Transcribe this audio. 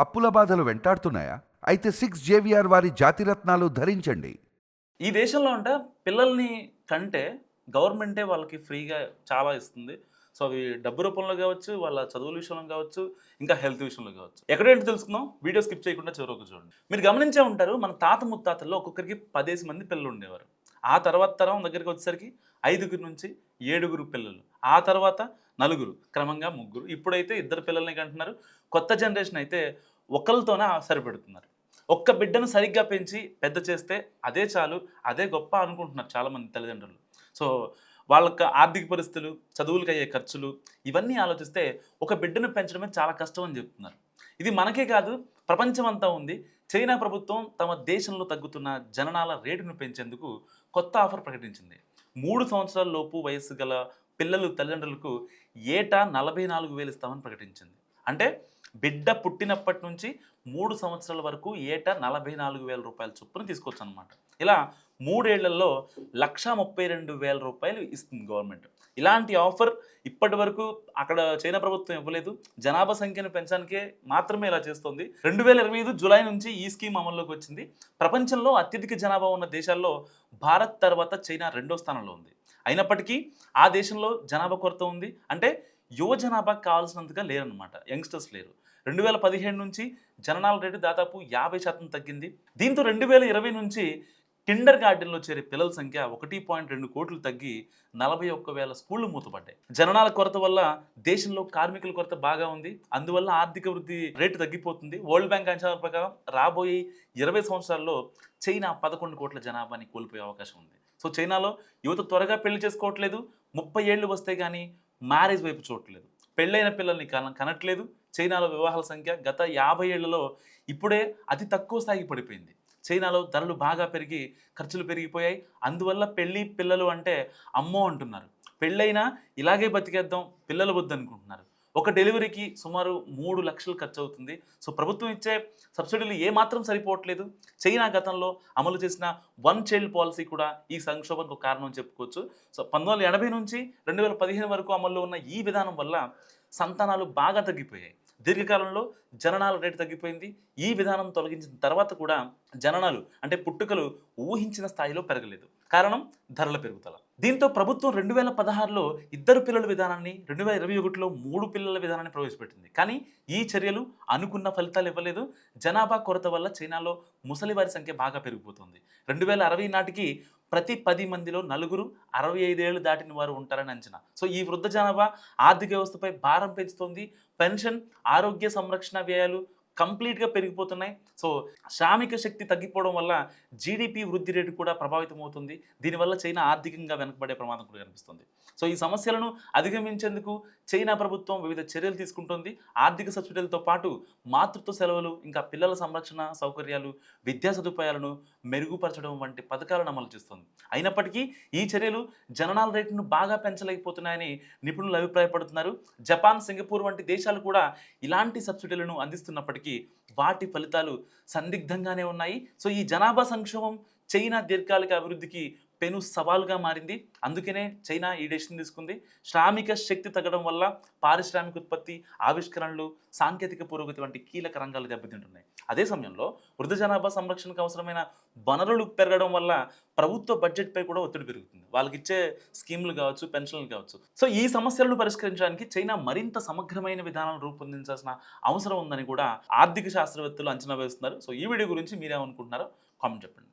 అప్పుల బాధలు వెంటాడుతున్నాయా? అయితే సిక్స్ జేవిఆర్ వారి జాతిరత్నాలు ధరించండి. ఈ దేశంలో అంటే పిల్లల్ని కంటే గవర్నమెంటే వాళ్ళకి ఫ్రీగా చాలా ఇస్తుంది. సో అవి డబ్బు రూపంలో కావచ్చు వాళ్ళ చదువుల విషయంలో కావచ్చు ఇంకా హెల్త్ విషయంలో కావచ్చు. ఎక్కడేంటి తెలుసుకుందాం. వీడియో స్కిప్ చేయకుండా చివరకు చూడండి. మీరు గమనించే ఉంటారు మన తాత ముత్తాతల్లో ఒక్కొక్కరికి పదేసి మంది పిల్లలు ఉండేవారు. ఆ తర్వాత తరం దగ్గరికి వచ్చేసరికి ఐదుగురు నుంచి ఏడుగురు పిల్లలు. ఆ తర్వాత నలుగురు క్రమంగా ముగ్గురు. ఇప్పుడైతే ఇద్దరు పిల్లల్ని కంటున్నారు. కొత్త జనరేషన్ అయితే ఒకరితోనే సరిపెడుతున్నారు ఒక్క బిడ్డను సరిగ్గా పెంచి పెద్ద చేస్తే అదే చాలు అదే గొప్ప అనుకుంటున్నారు చాలామంది తల్లిదండ్రులు. సో వాళ్ళ ఆర్థిక పరిస్థితులు చదువులకు అయ్యే ఖర్చులు ఇవన్నీ ఆలోచిస్తే ఒక బిడ్డను పెంచడమే చాలా కష్టం అని చెప్తున్నారు. ఇది మనకే కాదు ప్రపంచమంతా ఉంది. చైనా ప్రభుత్వం తమ దేశంలో తగ్గుతున్న జననాల రేటును పెంచేందుకు కొత్త ఆఫర్ ప్రకటించింది. మూడు సంవత్సరాల లోపు వయస్సు గల పిల్లలు తల్లిదండ్రులకు ఏటా నలభై నాలుగు వేలు ఇస్తామని ప్రకటించింది. అంటే బిడ్డ పుట్టినప్పటి నుంచి మూడు సంవత్సరాల వరకు ఏటా నలభై నాలుగు వేల రూపాయల చొప్పున తీసుకోవచ్చు అనమాట ఇలా మూడేళ్ళలో లక్షా ముప్పై రెండు వేల రూపాయలు ఇస్తుంది గవర్నమెంట్. ఇలాంటి ఆఫర్ ఇప్పటి వరకు అక్కడ చైనా ప్రభుత్వం ఇవ్వలేదు. జనాభా సంఖ్యను పెంచడానికే మాత్రమే ఇలా చేస్తుంది. రెండు వేల ఇరవై ఐదు జులై నుంచి ఈ స్కీమ్ అమల్లోకి వచ్చింది. ప్రపంచంలో అత్యధిక జనాభా ఉన్న దేశాల్లో భారత్ తర్వాత చైనా రెండో స్థానంలో ఉంది. అయినప్పటికీ ఆ దేశంలో జనాభా కొరత ఉంది. అంటే యువ జనాభా కావాల్సినంతగా లేరనమాట యంగ్స్టర్స్ లేరు. రెండు వేల పదిహేడు నుంచి జననాల రేటు దాదాపు యాభై శాతం తగ్గింది. దీంతో రెండు వేల ఇరవై నుంచి కిండర్ గార్డెన్లో చేరే పిల్లల సంఖ్య ఒకటి పాయింట్ రెండు కోట్లు తగ్గి నలభై ఒక్క వేల స్కూళ్ళు మూతపడ్డాయి. జననాల కొరత వల్ల దేశంలో కార్మికుల కొరత బాగా ఉంది. అందువల్ల ఆర్థిక వృద్ధి రేటు తగ్గిపోతుంది. వరల్డ్ బ్యాంక్ అంచనాల ప్రకారం రాబోయే ఇరవై సంవత్సరాల్లో చైనా పదకొండు కోట్ల జనాభాని కోల్పోయే అవకాశం ఉంది. సో చైనాలో యువత త్వరగా పెళ్ళి చేసుకోవట్లేదు. ముప్పై ఏళ్ళు వస్తే కానీ మ్యారేజ్ వైపు చూడట్లేదు. పెళ్ళైన పిల్లల్ని కన కనట్లేదు. చైనాలో వివాహాల సంఖ్య గత యాభై ఏళ్ళలో ఇప్పుడే అతి తక్కువ స్థాయికి పడిపోయింది. చైనాలో ధరలు బాగా పెరిగి ఖర్చులు పెరిగిపోయాయి. అందువల్ల పెళ్ళి పిల్లలు అంటే అమ్మో అంటున్నారు. పెళ్ళైనా ఇలాగే బతికేద్దాం పిల్లలు వద్దనుకుంటున్నారు. ఒక డెలివరీకి సుమారు మూడు లక్షలు ఖర్చు అవుతుంది సో ప్రభుత్వం ఇచ్చే సబ్సిడీలు ఏమాత్రం సరిపోవట్లేదు. చైనా గతంలో అమలు చేసిన వన్ చైల్డ్ పాలసీ కూడా ఈ సంక్షోభంకు కారణం చెప్పుకోవచ్చు. సో పంతొమ్మిది ఎనభై నుంచి రెండు వేల పదిహేను వరకు అమల్లో ఉన్న ఈ విధానం వల్ల సంతానాలు బాగా తగ్గిపోయాయి. దీర్ఘకాలంలో జననాల రేటు తగ్గిపోయింది. ఈ విధానం తొలగించిన తర్వాత కూడా జననాలు అంటే పుట్టుకలు ఊహించిన స్థాయిలో పెరగలేదు. కారణం ధరల పెరుగుదల. దీంతో ప్రభుత్వం రెండు వేల పదహారులో ఇద్దరు పిల్లల విధానాన్ని రెండు వేల ఇరవై ఒకటిలో మూడు పిల్లల విధానాన్ని ప్రవేశపెట్టింది. కానీ ఈ చర్యలు అనుకున్న ఫలితాలు ఇవ్వలేదు. జనాభా కొరత వల్ల చైనాలో ముసలి వారి సంఖ్య బాగా పెరిగిపోతుంది. రెండు వేల అరవై నాటికి ప్రతి పది మందిలో నలుగురు అరవై ఐదేళ్ళు దాటిన వారు ఉంటారని అంచనా. సో ఈ వృద్ధ జనాభా ఆర్థిక వ్యవస్థపై భారం పెంచుతోంది. పెన్షన్ ఆరోగ్య సంరక్షణ వ్యయాలు కంప్లీట్గా పెరిగిపోతున్నాయి. సో శ్రామిక శక్తి తగ్గిపోవడం వల్ల జీడిపి వృద్ధి రేటు కూడా ప్రభావితం అవుతుంది దీనివల్ల చైనా ఆర్థికంగా వెనకబడే ప్రమాదం కూడా కనిపిస్తుంది. సో ఈ సమస్యలను అధిగమించేందుకు చైనా ప్రభుత్వం వివిధ చర్యలు తీసుకుంటుంది. ఆర్థిక సబ్సిడీలతో పాటు మాతృత్వ సెలవులు ఇంకా పిల్లల సంరక్షణ సౌకర్యాలు విద్యా సదుపాయాలను మెరుగుపరచడం వంటి పథకాలను అమలు చేస్తుంది. అయినప్పటికీ ఈ చర్యలు జననాల రేటును బాగా పెంచలేకపోతున్నాయని నిపుణులు అభిప్రాయపడుతున్నారు. జపాన్ సింగపూర్ వంటి దేశాలు కూడా ఇలాంటి సబ్సిడీలను అందిస్తున్నప్పటికీ వాటి ఫలితాలు సందిగ్ధంగానే ఉన్నాయి. సో ఈ జనాభా సంక్షోభం చైనా దీర్ఘకాలిక అభివృద్ధికి పెను సవాలుగా మారింది. అందుకనే చైనా ఈ డెసిషన్ తీసుకుంది. శ్రామిక శక్తి తగ్గడం వల్ల పారిశ్రామిక ఉత్పత్తి ఆవిష్కరణలు సాంకేతిక పురోగతి వంటి కీలక రంగాలు దెబ్బతింటున్నాయి. అదే సమయంలో వృద్ధ జనాభా సంరక్షణకు అవసరమైన వనరులు పెరగడం వల్ల ప్రభుత్వ బడ్జెట్పై కూడా ఒత్తిడి పెరుగుతుంది. వాళ్ళకి ఇచ్చే స్కీములు కావచ్చు పెన్షన్లు కావచ్చు. సో ఈ సమస్యలను పరిష్కరించడానికి చైనా మరింత సమగ్రమైన విధానాలను రూపొందించాల్సిన అవసరం ఉందని కూడా ఆర్థిక శాస్త్రవేత్తలు అంచనా వేస్తున్నారు. సో ఈ వీడియో గురించి మీరేమనుకుంటున్నారో కామెంట్ చెప్పండి.